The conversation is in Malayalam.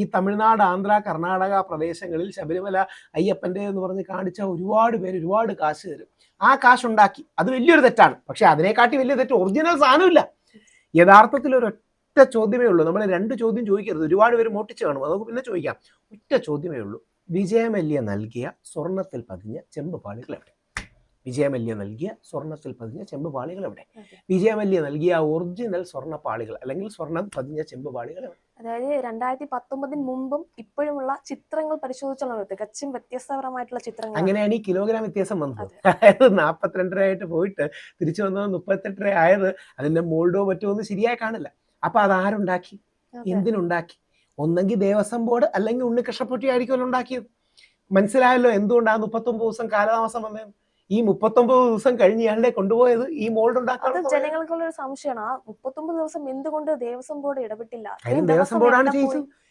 ഈ തമിഴ്നാട് ആന്ധ്ര കർണാടക പ്രദേശങ്ങളിൽ ശബരിമല അയ്യപ്പന്റെ എന്ന് പറഞ്ഞ് കാണിച്ച ഒരുപാട് പേര് ഒരുപാട് കാശ് തരും. ആ കാശ് ഉണ്ടാക്കി അത് വലിയൊരു തെറ്റാണ്. പക്ഷെ അതിനെക്കാട്ടി വലിയ തെറ്റ് ഒറിജിനൽ സാധനമില്ല. യഥാർത്ഥത്തിൽ ഒരു ഒറ്റ ചോദ്യമേ ഉള്ളൂ. നമ്മൾ രണ്ട് ചോദ്യം ചോദിക്കരുത്. ഒരുപാട് പേര് മോട്ടിച്ച് കാണും. അതൊക്കെ പിന്നെ ചോദിക്കാം. ഒറ്റ ചോദ്യമേ ഉള്ളൂ. വിജയമല്യ നൽകിയ സ്വർണത്തിൽ പതിഞ്ഞ ചെമ്പ് പാളികൾ എവിടെ? വിജയമല്യ നൽകിയ സ്വർണത്തിൽ പതിഞ്ഞ ചെമ്പ് പാളികൾ എവിടെ. വിജയമല്യ നൽകിയ ഒറിജിനൽ സ്വർണ പാളികൾ അല്ലെങ്കിൽ സ്വർണം പതിഞ്ഞ ചെമ്പ് പാളികൾ എവിടെ? അതായത് രണ്ടായിരത്തി പത്തൊമ്പതിന് മുമ്പും ഇപ്പോഴുമുള്ള ചിത്രങ്ങൾ പരിശോധിച്ചുള്ള തികച്ചും വ്യത്യസ്തപരമായിട്ടുള്ള ചിത്രങ്ങൾ അങ്ങനെയാണ് ഈ കിലോഗ്രാം വ്യത്യാസം വന്നത്. അതായത് നാൽപ്പത്തിരണ്ടര ആയിട്ട് പോയിട്ട് തിരിച്ചു വന്നത് മുപ്പത്തെട്ടര ആയത് അതിന്റെ മോൾഡോ മറ്റോ ഒന്നും ശരിയായി കാണില്ല. അപ്പൊ അത് ആരുണ്ടാക്കി? എന്തിനുണ്ടാക്കി? ഒന്നെങ്കിൽ ദേവസ്വം ബോർഡ് അല്ലെങ്കിൽ ഉണ്ണികൃഷ്ണപ്പൊട്ടി ആയിരിക്കുമല്ലോ ഉണ്ടാക്കിയത്. മനസ്സിലായല്ലോ എന്തുകൊണ്ടാണ് മുപ്പത്തൊമ്പത് ദിവസം കാലതാമസം വന്നത് ഈ മുപ്പത്തൊമ്പത് ദിവസം കഴിഞ്ഞ് ഇയാളുടെ കൊണ്ടുപോയത് ഈ മോൾഡ് ഉണ്ടാക്കാൻ ജനങ്ങൾക്കുള്ള ഒരു സംശയമാണ്. ആ മുപ്പത്തൊമ്പത് ദിവസം എന്തുകൊണ്ട് ദേവസ്വം ബോർഡ് ഇടപെട്ടില്ല? ദേവസ്വം ദിവസം ബോർഡാണ് ചെയ്യിച്ചത്?